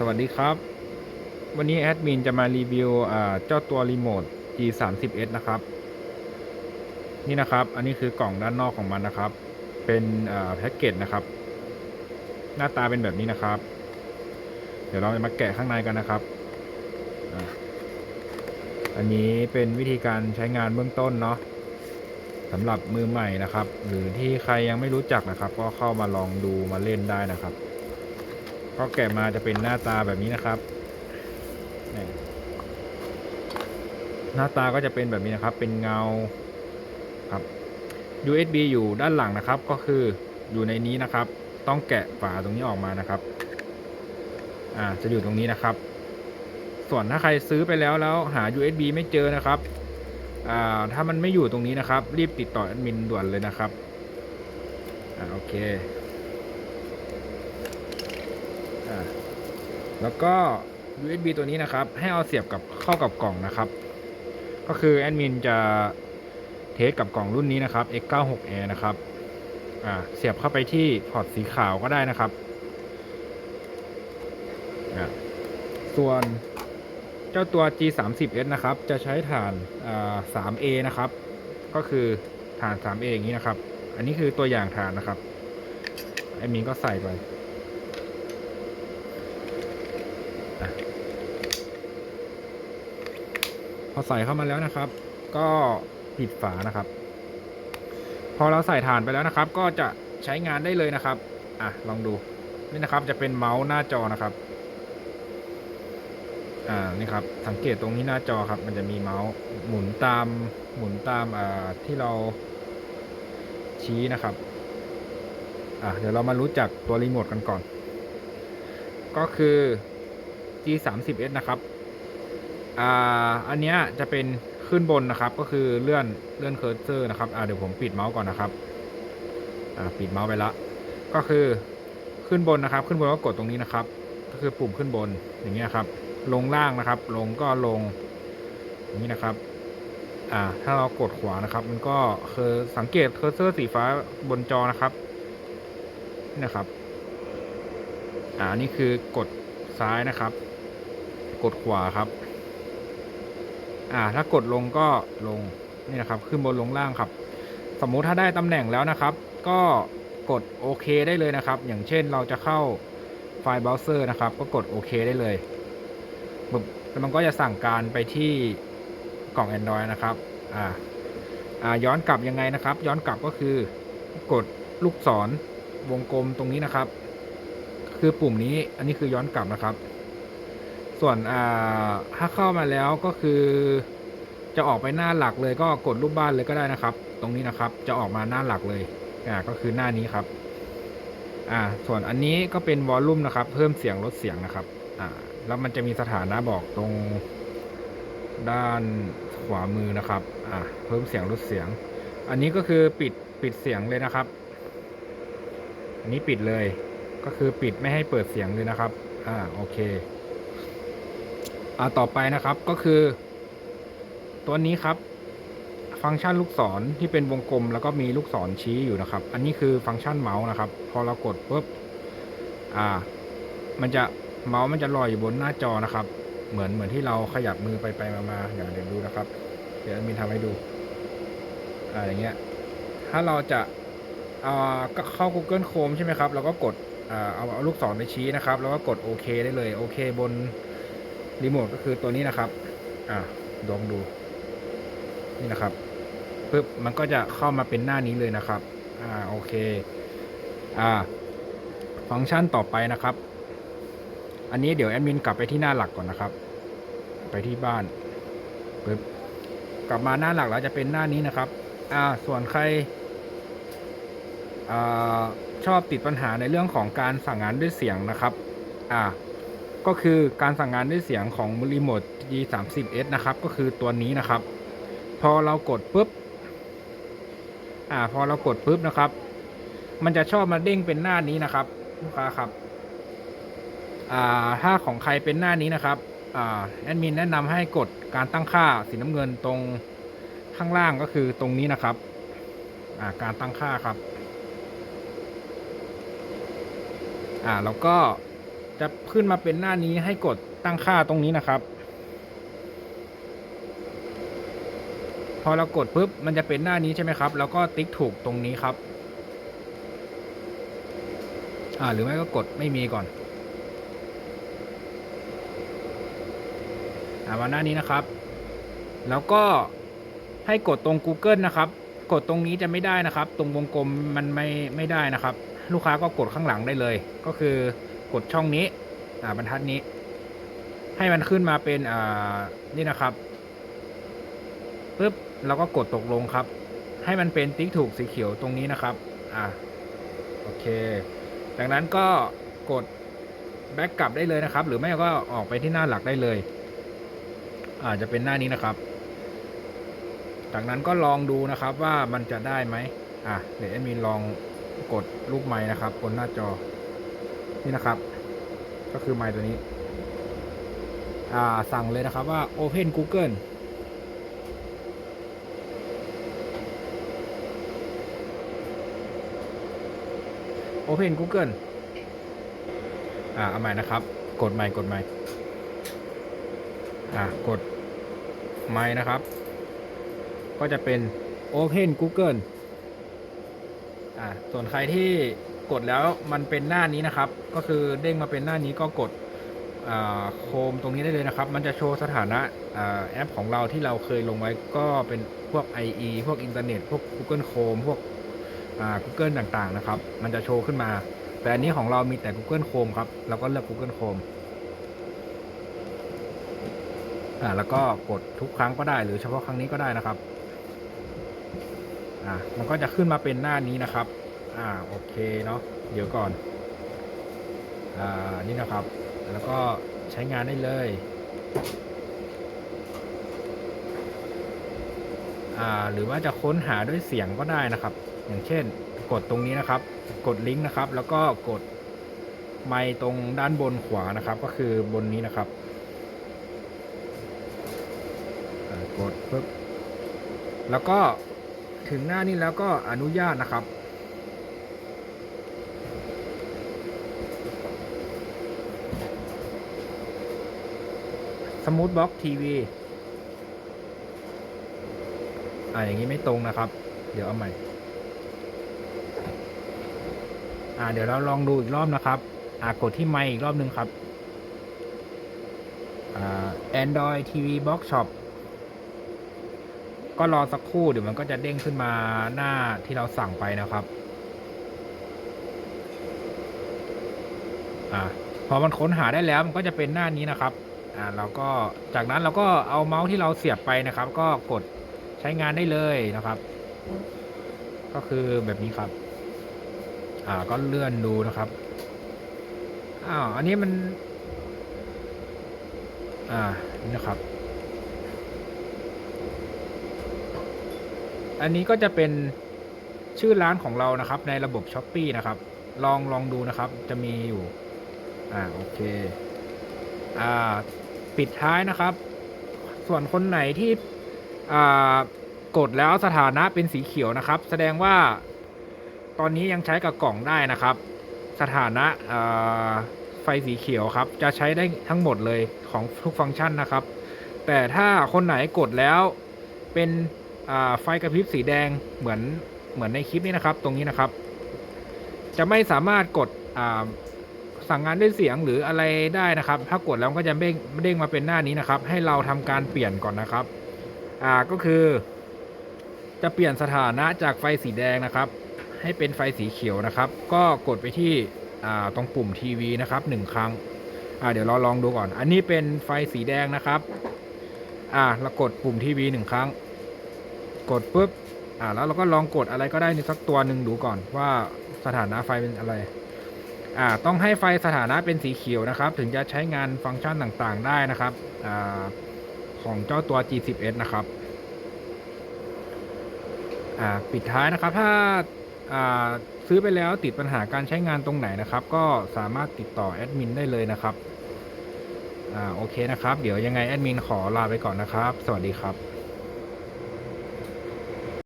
สวัสดีครับ วันนี้แอดมินจะมารีวิวเจ้าตัวรีโมท G 3 0 S นะครับ นี่นะครับ อันนี้คือกล่องด้านนอกของมันนะครับ เป็นแพ็กเกจนะครับ หน้าตาเป็นแบบนี้นะครับ เดี๋ยวเราจะมาแกะข้างในกันนะครับ อันนี้เป็นวิธีการใช้งานเบื้องต้นเนาะสำหรับมือใหม่นะครับ หรือที่ใครยังไม่รู้จักนะครับ ก็เข้ามาลองดูมาเล่นได้นะครับ ก็แกะมาจะเป็นหน้าตาแบบนี้นะครับ หน้าตาก็จะเป็นแบบนี้นะครับ เป็นเงาครับ USB อยู่ด้านหลังนะครับ ก็คืออยู่ในนี้นะครับ ต้องแกะฝาตรงนี้ออกมานะครับ อ่า จะอยู่ตรงนี้นะครับ ส่วนถ้าใครซื้อไปแล้วแล้วหา USB ไม่เจอนะครับ อ่า ถ้ามันไม่อยู่ตรงนี้นะครับ รีบติดต่อแอดมินด่วนเลยนะครับ อ่า โอเค แล้วก็ USB ตัวนี้นะครับ ให้เอาเสียบกับเข้ากับกล่องนะครับ ก็คือแอดมินจะเทสกับกล่องรุ่นนี้นะครับ X96A นะครับเสียบเข้าไปที่พอร์ตสีขาวก็ได้นะครับ ส่วนเจ้าตัว G30S นะครับ จะใช้ฐาน 3A นะครับ ก็คือฐาน 3A อย่างนี้นะครับ อันนี้คือตัวอย่างฐานนะครับแอดมินก็ใส่ไป อใส่เข้ามาแล้วนะครับ ก็ปิดฝานะครับ พอเราใส่ฐานไปแล้วนะครับ ก็จะใช้งานได้เลยนะครับอะลองดูนี่นะครับจะเป็นเมาส์หน้าจอนะครับอ่านี่ครับสังเกตตรงที่หน้าจอครับ มันจะมีเมาส์หมุนตามหมุนตามอ่าที่เราชี้นะครับอะเดี๋ยวเรามารู้จักตัวรีโมทกันก่อน ก็คือ G 3 0 S นะครับ อ่าอันเนี้ยจะเป็นขึ้นบนนะครับ ก็คือเลื่อนเลื่อนเคอร์เซอร์นะครับอ่าเดี๋ยวผมปิดเมาส์ก่อนนะครับอ่าปิดเมาส์ไปละ ก็คือขึ้นบนนะครับ ขึ้นบนก็กดตรงนี้นะครับ ก็คือปุ่มขึ้นบนอย่างเงี้ยครับ ลงล่างนะครับ ลงก็ลงอย่างนี้นะครับอ่าถ้าเรากดขวานะครับ มันก็คือสังเกตเคอร์เซอร์สีฟ้าบนจอนะครับนี่นะครับอ่านี่คือกดซ้ายนะครับ กดขวาครับ อ่าถ้ากดลงก็ลงนี่นะครับขึ้นบนลงล่างครับ สมมุติถ้าได้ตำแหน่งแล้วนะครับ ก็กดโอเคได้เลยนะครับ อย่างเช่นเราจะเข้าไฟล์เบราว์เซอร์นะครับ ก็กดโอเคได้เลยปุ๊บแล้วมันก็จะสั่งการไปที่กล่อง Android นะครับอ่าอ่าย้อนกลับยังไงนะครับ ย้อนกลับก็คือกดลูกศรวงกลมตรงนี้นะครับ คือปุ่มนี้อันนี้คือย้อนกลับนะครับ ส่วนอ่าถ้าเข้ามาแล้วก็คือ จะออกไปหน้าหลักเลยก็กดรูปบ้านเลยก็ได้นะครับ ตรงนี้นะครับจะออกมาหน้าหลักเลยอ่าก็คือหน้านี้ครับอ่าส่วนอันนี้ก็เป็นวอลลุ่มนะครับ เพิ่มเสียงลดเสียงนะครับอ่าแล้วมันจะมีสถานะบอกตรงด้านขวามือนะครับอ่าเพิ่มเสียงลดเสียง อันนี้ก็คือปิดปิดเสียงเลยนะครับ อันนี้ปิดเลยก็คือปิดไม่ให้เปิดเสียงเลยนะครับ อ่าโอเค อ่าต่อไปนะครับก็คือ ตัวนี้ครับ ฟังก์ชันลูกศรที่เป็นวงกลม แล้วก็มีลูกศรชี้อยู่นะครับ อันนี้คือฟังก์ชันเมาส์นะครับ พอเรากดปุ๊บอ่า มันจะเมาส์มันจะลอยอยู่บนหน้าจอนะครับ เหมือนเหมือนที่เราขยับมือไปไปมามาเดี๋ยวเดี๋ยวดูนะครับ เดี๋ยวมีทำให้ดูอ่าอย่างเงี้ย ถ้าเราจะอ่าเข้า Google Chrome ใช่ไหมครับเราก็กดอ่าเอาเอาลูกศรไปชี้นะครับ แล้วก็กดโอเคได้เลยโอเคบน รีโมทก็คือตัวนี้นะครับ อ่าลองดู นี่นะครับปึ๊บมันก็จะเข้ามาเป็นหน้านี้เลยนะครับ อ่า โอเค อ่า ฟังก์ชันต่อไปนะครับ อันนี้เดี๋ยวแอดมินกลับไปที่หน้าหลักก่อนนะครับ ไปที่บ้านปึ๊บกลับมาหน้าหลักแล้วจะเป็นหน้านี้นะครับ อ่า ส่วนใคร อ่า ชอบติดปัญหาในเรื่องของการสั่งงานด้วยเสียงนะครับ อ่า ก็คือการสั่งงานด้วยเสียงของรีโมท G30S นะครับ ก็คือตัวนี้นะครับ พอเรากดปุ๊บ อ่า พอเรากดปุ๊บนะครับ มันจะชอบมาเด้งเป็นหน้านี้นะครับ ลูกค้าครับ อ่า ถ้าของใครเป็นหน้านี้นะครับ อ่า แอดมินแนะนำให้กดการตั้งค่าสีน้ำเงินตรงข้างล่างก็คือตรงนี้นะครับ อ่า การตั้งค่าครับ อ่า แล้วก็ จะขึ้นมาเป็นหน้านี้ให้กดตั้งค่าตรงนี้นะครับ พอเรากดปุ๊บมันจะเป็นหน้านี้ใช่ไหมครับ แล้วก็ติ๊กถูกตรงนี้ครับ อ่าหรือไม่ก็กดไม่มีก่อนอ่ามาหน้านี้นะครับ แล้วก็ให้กดตรง Google นะครับ กดตรงนี้จะไม่ได้นะครับ ตรงวงกลมมันไม่ไม่ได้นะครับ ลูกค้าก็กดข้างหลังได้เลย ก็คือ กดช่องนี้ อ่าบรรทัดนี้ ให้มันขึ้นมาเป็นอ่านี่นะครับปุ๊บเราก็กดตกลงครับ ให้มันเป็นติ๊กถูกสีเขียวตรงนี้นะครับ อ่าโอเค จากนั้นก็กดแบ็กกลับได้เลยนะครับ หรือไม่ก็ออกไปที่หน้าหลักได้เลย อาจจะเป็นหน้านี้นะครับ จากนั้นก็ลองดูนะครับว่ามันจะได้ไหมอะเดี๋ยวแอดมินลองกดลูกไม้นะครับบนหน้าจอ นี่นะครับ ก็คือไม้ตัวนี้ อ่าสั่งเลยนะครับว่า Open Google Open Google อ่าเอาใหม่นะครับ กดใหม่กดใหม่ อ่ากดไม้นะครับ ก็จะเป็น Open Google อ่าส่วนใครที่ กดแล้วมันเป็นหน้านี้นะครับ ก็คือเด้งมาเป็นหน้านี้ก็กดอ่าโคมตรงนี้ได้เลยนะครับ มันจะโชว์สถานะอแอปของเราที่เราเคยลงไว้ก็เป็นพวก IE พวกอินเทอร์เน็ตพวก Google Chrome พวกอ่า Google ต่างๆนะครับ มันจะโชว์ขึ้นมา แต่อันนี้ของเรามีแต่ Google Chrome ครับ เราก็เลือก Google Chrome แล้วก็กดทุกครั้งก็ได้หรือเฉพาะครั้งนี้ก็ได้นะครับอ่ามันก็จะขึ้นมาเป็นหน้านี้นะครับ อ่าโอเคเนาะเดี๋ยวก่อนอ่านี่นะครับ แล้วก็ใช้งานได้เลยอ่าหรือว่าจะค้นหาด้วยเสียงก็ได้นะครับ อย่างเช่น กดตรงนี้นะครับ กดลิงก์นะครับ แล้วก็กดไมค์ตรงด้านบนขวานะครับ ก็คือบนนี้นะครับกดปุ๊บแล้วก็ถึงหน้านี้แล้วก็อนุญาตนะครับ สมูทบ็อกทีวีอ่าอย่างนี้ไม่ตรงนะครับ เดี๋ยวเอาใหม่ อ่า เดี๋ยวเราลองดูอีกรอบนะครับ อ่ากดที่ไมค์อีกรอบหนึ่งครับอ่า Android TV Box Shop ก็รอสักครู่เดี๋ยวมันก็จะเด้งขึ้นมาหน้าที่เราสั่งไปนะครับ อ่า พอมันค้นหาได้แล้วมันก็จะเป็นหน้านี้นะครับอ่าเราก็จากนั้นเราก็เอาเมาส์ที่เราเสียบไปนะครับ ก็กดใช้งานได้เลยนะครับ ก็คือแบบนี้ครับอ่าก็เลื่อนดูนะครับอ้าวอันนี้มัน อ่านี่นะครับ อันนี้ก็จะเป็นชื่อร้านของเรานะครับ ในระบบ s h อ p e e นะครับ ลองลองดูนะครับ จะมีอยู่ อ่าโอเค อ่า ปิดท้ายนะครับ ส่วนคนไหนที่อ่ากดแล้วสถานะเป็นสีเขียวนะครับ แสดงว่า ตอนนี้ยังใช้กับกล่องได้นะครับ สถานะอ่าไฟสีเขียวครับ จะใช้ได้ทั้งหมดเลยของทุกฟังก์ชันนะครับ แต่ถ้าคนไหนกดแล้วเป็นไฟกระพริบสีแดงเหมือนเหมือนในคลิปนี้นะครับ ตรงนี้นะครับ จะไม่สามารถกดอ่า สั่งงานด้วยเสียงหรืออะไรได้นะครับ ถ้ากดแล้วก็จะเด้งเด้งมาเป็นหน้านี้นะครับ ให้เราทำการเปลี่ยนก่อนนะครับ อ่าก็คือ จะเปลี่ยนสถานะจากไฟสีแดงนะครับ ให้เป็นไฟสีเขียวนะครับ ก็กดไปที่อ่าตรงปุ่มทีวีนะครับหนึ่งครั้งอ่าเดี๋ยวเราลองดูก่อน อันนี้เป็นไฟสีแดงนะครับอ่าเรากดปุ่มทีวีหนึ่งครั้ง กดปุ๊บอ่าแล้วเราก็ลองกดอะไรก็ได้ในสักตัวหนึ่งดูก่อนว่าสถานะไฟเป็นอะไร อ่าต้องให้ไฟสถานะเป็นสีเขียวนะครับ ถึงจะใช้งานฟังก์ชันต่างๆ ได้นะครับอ่าของเจ้าตัว G10s นะครับอ่าปิดท้ายนะครับถ้าอ่าซื้อไปแล้วติดปัญหาการใช้งานตรงไหนนะครับ ก็สามารถติดต่อแอดมินได้เลยนะครับอ่าโอเคนะครับ เดี๋ยวยังไงแอดมินขอลาไปก่อนนะครับ สวัสดีครับ